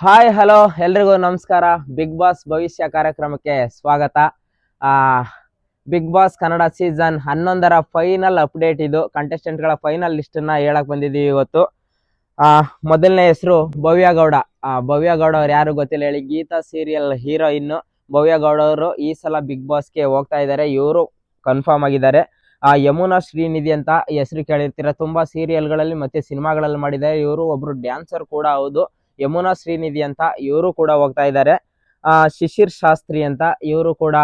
Hi hello ಎಲ್ರಿಗೂ ನಮಸ್ಕಾರ. Big boss ಭವಿಷ್ಯ ಕಾರ್ಯಕ್ರಮಕ್ಕೆ ಸ್ವಾಗತ. ಬಿಗ್ ಬಾಸ್ ಕನ್ನಡ ಸೀಸನ್ ಹನ್ನೊಂದರ ಫೈನಲ್ ಅಪ್ಡೇಟ್ ಇದು. ಕಂಟೆಸ್ಟೆಂಟ್ಗಳ ಫೈನಲ್ ಲಿಸ್ಟನ್ನು ಹೇಳಕ್ ಬಂದಿದ್ದೀವಿ ಇವತ್ತು. ಮೊದಲನೇ ಹೆಸರು ಭವ್ಯ ಗೌಡ. ಆ, ಭವ್ಯ ಗೌಡ ಅವ್ರು ಯಾರು ಗೊತ್ತಿಲ್ಲ ಹೇಳಿ. ಗೀತಾ ಸೀರಿಯಲ್ ಭವ್ಯ ಗೌಡ ಅವರು ಈ ಸಲ ಬಿಗ್ ಬಾಸ್ಗೆ ಹೋಗ್ತಾ ಇದ್ದಾರೆ. ಇವರು ಕನ್ಫರ್ಮ್ ಆಗಿದ್ದಾರೆ. ಆ, ಯಮುನಾ ಶ್ರೀನಿಧಿ ಅಂತ ಹೆಸರು ಕೇಳಿರ್ತೀರ. ತುಂಬಾ ಸೀರಿಯಲ್ಗಳಲ್ಲಿ ಮತ್ತೆ ಸಿನಿಮಾಗಳಲ್ಲಿ ಮಾಡಿದ್ದಾರೆ. ಇವರು ಒಬ್ರು ಡ್ಯಾನ್ಸರ್ ಕೂಡ ಹೌದು. ಯಮುನಾ ಶ್ರೀನಿಧಿ ಅಂತ ಇವರು ಕೂಡ ಹೋಗ್ತಾ ಇದ್ದಾರೆ. ಶಿಶಿರ್ ಶಾಸ್ತ್ರಿ ಅಂತ ಇವರು ಕೂಡ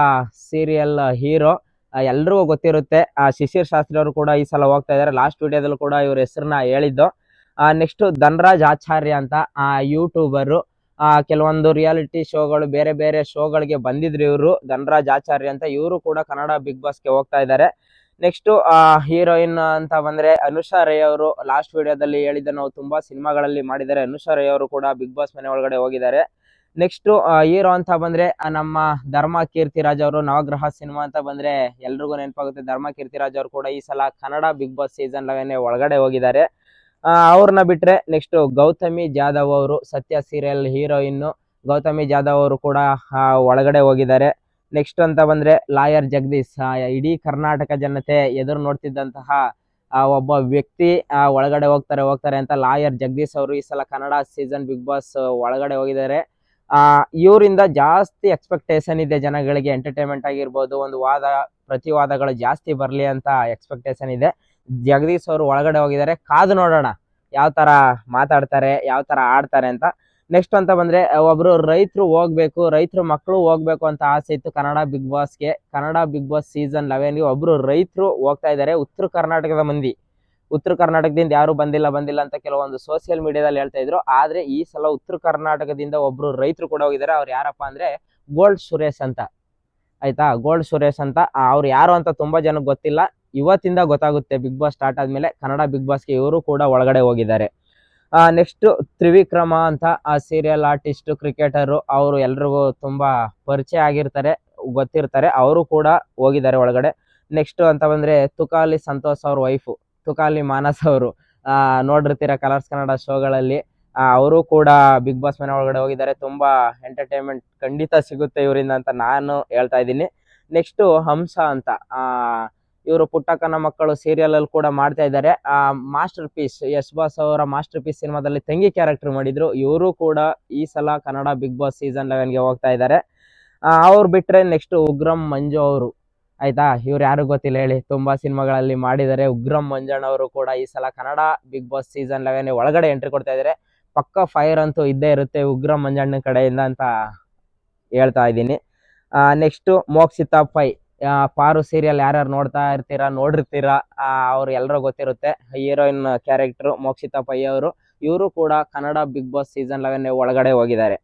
ಸೀರಿಯಲ್ ಹೀರೋ ಎಲ್ರಿಗೂ ಗೊತ್ತಿರುತ್ತೆ, ಆ, ಶಿಶಿರ್ ಶಾಸ್ತ್ರಿ ಅವರು ಕೂಡ ಈ ಸಲ ಹೋಗ್ತಾ ಇದ್ದಾರೆ. ಲಾಸ್ಟ್ ವಿಡಿಯೋದಲ್ಲೂ ಕೂಡ ಇವ್ರ ಹೆಸರನ್ನ ಹೇಳಿದ್ದು. ನೆಕ್ಸ್ಟ್ ಧನರಾಜ್ ಆಚಾರ್ಯ ಅಂತ ಯೂಟ್ಯೂಬರು ಕೆಲವೊಂದು ರಿಯಾಲಿಟಿ ಶೋಗಳು ಬೇರೆ ಬೇರೆ ಶೋಗಳಿಗೆ ಬಂದಿದ್ರು ಇವರು. ಧನರಾಜ್ ಆಚಾರ್ಯ ಅಂತ ಇವರು ಕೂಡ ಕನ್ನಡ ಬಿಗ್ ಬಾಸ್ಗೆ ಹೋಗ್ತಾ ಇದ್ದಾರೆ. ನೆಕ್ಸ್ಟ್ ಹೀರೋಯಿನ್ ಅಂತ ಬಂದ್ರೆ ಅನುಷಾ ರೈ ಅವರು. ಲಾಸ್ಟ್ ವಿಡಿಯೋದಲ್ಲಿ ಹೇಳಿದ್ದ ನಾವು ತುಂಬಾ ಸಿನಿಮಾಗಳಲ್ಲಿ ಮಾಡಿದ್ದಾರೆ. ಅನುಷಾ ರೈ ಅವರು ಕೂಡ ಬಿಗ್ ಬಾಸ್ ಮನೆ ಒಳಗಡೆ ಹೋಗಿದ್ದಾರೆ. ನೆಕ್ಸ್ಟ್ ಹೀರೋ ಅಂತ ಬಂದ್ರೆ ನಮ್ಮ ಧರ್ಮ ಕೀರ್ತಿರಾಜ್ ಅವರು, ನವಗ್ರಹ ಸಿನಿಮಾ ಅಂತ ಬಂದ್ರೆ ಎಲ್ರಿಗೂ ನೆನಪಾಗುತ್ತೆ. ಧರ್ಮ ಕೀರ್ತಿರಾಜ್ ಅವರು ಕೂಡ ಈ ಸಲ Kannada Bigg Boss season eleven ಒಳಗಡೆ ಹೋಗಿದ್ದಾರೆ. ಅವ್ರನ್ನ ಬಿಟ್ರೆ ನೆಕ್ಸ್ಟ್ ಗೌತಮಿ ಜಾಧವ್ ಅವರು, ಸತ್ಯ ಸೀರಿಯಲ್ ಹೀರೋಯಿನ್ ಗೌತಮಿ ಜಾಧವ್ ಅವರು ಕೂಡ ಒಳಗಡೆ ಹೋಗಿದ್ದಾರೆ. ನೆಕ್ಸ್ಟ್ ಅಂತ ಬಂದ್ರೆ ಲಾಯರ್ ಜಗದೀಶ್ ಇಡೀ ಕರ್ನಾಟಕ ಜನತೆ ಎದುರು ನೋಡ್ತಿದ್ದಂತಹ ಒಬ್ಬ ವ್ಯಕ್ತಿ ಒಳಗಡೆ ಹೋಗ್ತಾರೆ ಹೋಗ್ತಾರೆ ಅಂತ ಲಾಯರ್ ಜಗದೀಶ್ ಅವರು ಈ ಸಲ ಕನ್ನಡ ಸೀಸನ್ ಬಿಗ್ ಬಾಸ್ ಒಳಗಡೆ ಹೋಗಿದ್ದಾರೆ. ಆ, ಇವರಿಂದ ಜಾಸ್ತಿ ಎಕ್ಸ್ಪೆಕ್ಟೇಷನ್ ಇದೆ ಜನಗಳಿಗೆ ಎಂಟರ್ಟೈನ್ಮೆಂಟ್ ಆಗಿರ್ಬೋದು, ಒಂದು ವಾದ, ಪ್ರತಿವಾದಗಳು ಜಾಸ್ತಿ ಬರಲಿ ಅಂತ ಎಕ್ಸ್ಪೆಕ್ಟೇಷನ್ ಇದೆ. ಜಗದೀಶ್ ಅವರು ಒಳಗಡೆ ಹೋಗಿದ್ದಾರೆ. ಕಾದು ನೋಡೋಣ, ಯಾವ ತರ ಮಾತಾಡ್ತಾರೆ, ಯಾವ ತರ ಆಡ್ತಾರೆ ಅಂತ. ನೆಕ್ಸ್ಟ್ ಅಂತ ಬಂದ್ರೆ ಒಬ್ರು ರೈತರು ಹೋಗ್ಬೇಕು, ರೈತರು ಮಕ್ಕಳು ಹೋಗ್ಬೇಕು ಅಂತ ಆಸೆ ಇತ್ತು ಕನ್ನಡ ಬಿಗ್ ಬಾಸ್ಗೆ ಕನ್ನಡ ಬಿಗ್ ಬಾಸ್ ಸೀಸನ್ ಲೆವೆನ್ಗೆ ಒಬ್ರು ರೈತರು ಹೋಗ್ತಾ ಇದ್ದಾರೆ ಉತ್ತರ ಕರ್ನಾಟಕದ ಮಂದಿ. ಉತ್ತರ ಕರ್ನಾಟಕದಿಂದ ಯಾರು ಬಂದಿಲ್ಲ ಬಂದಿಲ್ಲ ಅಂತ ಕೆಲವೊಂದು ಸೋಷಿಯಲ್ ಮೀಡಿಯಾದಲ್ಲಿ ಹೇಳ್ತಾ ಇದ್ರು. ಆದ್ರೆ ಈ ಸಲ ಉತ್ತರ ಕರ್ನಾಟಕದಿಂದ ಒಬ್ರು ರೈತರು ಕೂಡ ಹೋಗಿದ್ದಾರೆ ಅವ್ರು ಯಾರಪ್ಪ ಅಂದ್ರೆ ಗೋಲ್ಡ್ ಸುರೇಶ್ ಅಂತ. ಆಯ್ತಾ? ಗೋಲ್ಡ್ ಸುರೇಶ್ ಅಂತ. ಅವ್ರು ಯಾರು ಅಂತ ತುಂಬಾ ಜನಕ್ಕೆ ಗೊತ್ತಿಲ್ಲ. ಇವತ್ತಿಂದ ಗೊತ್ತಾಗುತ್ತೆ ಬಿಗ್ ಬಾಸ್ ಸ್ಟಾರ್ಟ್ ಆದ್ಮೇಲೆ ಕನ್ನಡ ಬಿಗ್ ಬಾಸ್ಗೆ ಇವರು ಕೂಡ ಒಳಗಡೆ ಹೋಗಿದ್ದಾರೆ. ನೆಕ್ಸ್ಟ್ ತ್ರಿವಿಕ್ರಮ ಅಂತ ಆ ಸೀರಿಯಲ್ ಆರ್ಟಿಸ್ಟ್ ಕ್ರಿಕೆಟರು ಅವರು ಎಲ್ರಿಗೂ ತುಂಬಾ ಪರಿಚಯ ಆಗಿರ್ತಾರೆ, ಗೊತ್ತಿರ್ತಾರೆ. ಅವರು ಕೂಡ ಹೋಗಿದ್ದಾರೆ ಒಳಗಡೆ. ನೆಕ್ಸ್ಟ್ ಅಂತ ಬಂದ್ರೆ ತುಕಾಲಿ ಸಂತೋಷ್ ಅವ್ರ ವೈಫು ತುಕಾಲಿ ಮಾನಸ್ ಅವರು. ಆ, ನೋಡಿರ್ತೀರ ಕಲರ್ಸ್ ಕನ್ನಡ ಶೋಗಳಲ್ಲಿ ಅವರು ಕೂಡ ಬಿಗ್ ಬಾಸ್ ಮನೆ ಒಳಗಡೆ ಹೋಗಿದ್ದಾರೆ. ತುಂಬಾ ಎಂಟರ್ಟೈನ್ಮೆಂಟ್ ಖಂಡಿತ ಸಿಗುತ್ತೆ ಇವರಿಂದ ಅಂತ ನಾನು ಹೇಳ್ತಾ ಇದ್ದೀನಿ. ನೆಕ್ಸ್ಟ್ ಹಂಸ ಅಂತ. ಆ ಇವರು ಪುಟ್ಟಕ್ಕನ ಮಕ್ಕಳು ಸೀರಿಯಲ್ ಅಲ್ಲಿ ಕೂಡ ಮಾಡ್ತಾ ಇದ್ದಾರೆ. ಆ ಮಾಸ್ಟರ್ ಪೀಸ್ ಯಶ್ ಬಾಸ್ ಅವರ ಮಾಸ್ಟರ್ ಪೀಸ್ ಸಿನಿಮಾದಲ್ಲಿ ತಂಗಿ ಕ್ಯಾರೆಕ್ಟರ್ ಮಾಡಿದ್ರು. ಇವರು ಕೂಡ ಈ ಸಲ ಕನ್ನಡ ಬಿಗ್ ಬಾಸ್ ಸೀಸನ್ ಲೆವೆನ್ಗೆ ಹೋಗ್ತಾ ಇದ್ದಾರೆ. ಅವ್ರು ಬಿಟ್ರೆ ನೆಕ್ಸ್ಟ್ ಉಗ್ರಂ ಮಂಜು ಅವರು. ಆಯ್ತಾ? ಇವ್ರು ಯಾರು ಗೊತ್ತಿಲ್ಲ ಹೇಳಿ. ತುಂಬಾ ಸಿನಿಮಾಗಳಲ್ಲಿ ಮಾಡಿದ್ದಾರೆ. ಉಗ್ರಂ ಮಂಜಣ್ಣ ಅವರು ಕೂಡ ಈ ಸಲ Kannada Bigg Boss season eleven ಒಳಗಡೆ ಎಂಟ್ರಿ ಕೊಡ್ತಾ ಇದ್ದಾರೆ. ಪಕ್ಕ ಫೈರ್ ಅಂತೂ ಇದ್ದೇ ಇರುತ್ತೆ ಉಗ್ರಂ ಮಂಜಣ್ಣ ಕಡೆಯಿಂದ ಅಂತ ಹೇಳ್ತಾ ಇದ್ದೀನಿ. ನೆಕ್ಸ್ಟ್ ಮೋಕ್ಷಿತಾ ಪೈ ಪಾರು ಸೀರಿಯಲ್ ಯಾರ್ಯಾರು ನೋಡ್ತಾ ಇರ್ತೀರಾ, ನೋಡಿರ್ತೀರಾ ಅವ್ರು ಎಲ್ಲರೂ ಗೊತ್ತಿರುತ್ತೆ. ಹೀರೋಯಿನ್ ಕ್ಯಾರೆಕ್ಟರ್ ಮೋಕ್ಷಿತಾ ಪೈ ಅವರು. ಇವರು ಕೂಡ Kannada Bigg Boss season eleven ಒಳಗಡೆ ಹೋಗಿದ್ದಾರೆ.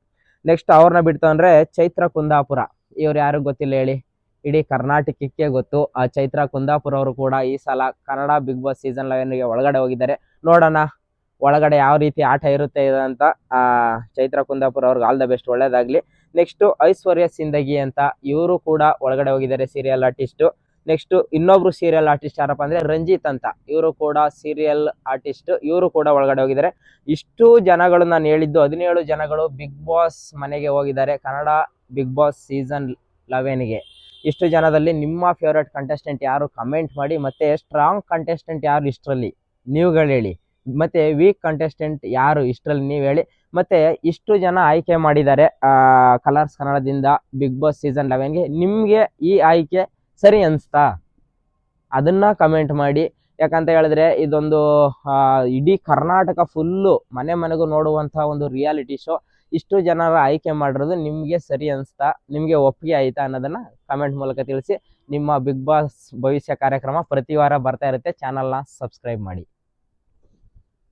ನೆಕ್ಸ್ಟ್ ಅವ್ರನ್ನ ಬಿಡ್ತು ಅಂದ್ರೆ ಚೈತ್ರ ಕುಂದಾಪುರ. ಇವ್ರು ಯಾರು ಗೊತ್ತಿಲ್ಲ ಹೇಳಿ? ಇಡೀ ಕರ್ನಾಟಕಕ್ಕೆ ಗೊತ್ತು. ಆ, ಚೈತ್ರ ಕುಂದಾಪುರ ಅವರು ಕೂಡ ಈ ಸಲ ಕನ್ನಡ ಬಿಗ್ ಬಾಸ್ ಸೀಸನ್ ಲೆವೆನ್ಗೆ ಒಳಗಡೆ ಹೋಗಿದ್ದಾರೆ. ನೋಡೋಣ ಒಳಗಡೆ ಯಾವ ರೀತಿ ಆಟ ಇರುತ್ತೆ ಅಂತ ಚೈತ್ರ ಕುಂದಾಪುರ ಅವ್ರಿಗೆ ಆಲ್ ದ ಬೆಸ್ಟ್ ಒಳ್ಳೇದಾಗ್ಲಿ. ನೆಕ್ಸ್ಟ್ ಐಶ್ವರ್ಯ ಸಿಂದಗಿ ಅಂತ ಇವರು ಕೂಡ ಒಳಗಡೆ ಹೋಗಿದ್ದಾರೆ ಸೀರಿಯಲ್ ಆರ್ಟಿಸ್ಟ್ ನೆಕ್ಸ್ಟ್ ಇನ್ನೊಬ್ರು ಸೀರಿಯಲ್ ಆರ್ಟಿಸ್ಟ್ ಯಾರಪ್ಪ ಅಂದ್ರೆ ರಂಜಿತ್ ಅಂತ. ಇವರು ಕೂಡ ಸೀರಿಯಲ್ ಆರ್ಟಿಸ್ಟ್ ಇವರು ಕೂಡ ಒಳಗಡೆ ಹೋಗಿದ್ದಾರೆ. ಇಷ್ಟು ಜನಗಳು ನಾನು ಹೇಳಿದ್ದು ಹದಿನೇಳು ಜನಗಳು ಬಿಗ್ ಬಾಸ್ ಮನೆಗೆ ಹೋಗಿದ್ದಾರೆ ಕನ್ನಡ ಬಿಗ್ ಬಾಸ್ ಸೀಸನ್ ಲೆವೆನ್ಗೆ ಇಷ್ಟು ಜನದಲ್ಲಿ ನಿಮ್ಮ ಫೇವ್ರೆಟ್ ಕಂಟೆಸ್ಟೆಂಟ್ ಯಾರು ಕಮೆಂಟ್ ಮಾಡಿ ಮತ್ತೆ ಸ್ಟ್ರಾಂಗ್ ಕಂಟೆಸ್ಟೆಂಟ್ ಯಾರು ಇಷ್ಟರಲ್ಲಿ? ನೀವುಗಳು ಹೇಳಿ ಮತ್ತೆ ವೀಕ್ ಕಂಟೆಸ್ಟೆಂಟ್ ಯಾರು ಇಷ್ಟರಲ್ಲಿ ನೀವು ಹೇಳಿ. ಮತ್ತೆ ಇಷ್ಟು ಜನ ಆಯ್ಕೆ ಮಾಡಿದ್ದಾರೆ ಕಲರ್ಸ್ ಕನ್ನಡದಿಂದ ಬಿಗ್ ಬಾಸ್ ಸೀಸನ್ ಲೆವೆನ್ಗೆ ನಿಮಗೆ ಈ ಆಯ್ಕೆ ಸರಿ ಅನಿಸ್ತಾ? ಅದನ್ನ ಕಮೆಂಟ್ ಮಾಡಿ. ಯಾಕಂತ ಹೇಳಿದ್ರೆ ಇದೊಂದು ಇಡೀ ಕರ್ನಾಟಕ ಫುಲ್ಲು ಮನೆ ಮನೆಗೂ ನೋಡುವಂಥ ಒಂದು ರಿಯಾಲಿಟಿ ಶೋ ಇಷ್ಟು ಜನರ ಆಯ್ಕೆ ಮಾಡಿರೋದು ನಿಮಗೆ ಸರಿ ಅನಿಸ್ತಾ? ನಿಮಗೆ ಒಪ್ಪಿಗೆ ಆಯ್ತಾ ಅನ್ನೋದನ್ನ ಕಮೆಂಟ್ ಮೂಲಕ ತಿಳಿಸಿ. ನಿಮ್ಮ ಬಿಗ್ ಬಾಸ್ ಭವಿಷ್ಯ ಕಾರ್ಯಕ್ರಮ ಪ್ರತಿ ವಾರ ಬರ್ತಾ ಇರುತ್ತೆ. ಚಾನಲ್ನ ಸಬ್ಸ್ಕ್ರೈಬ್ ಮಾಡಿ.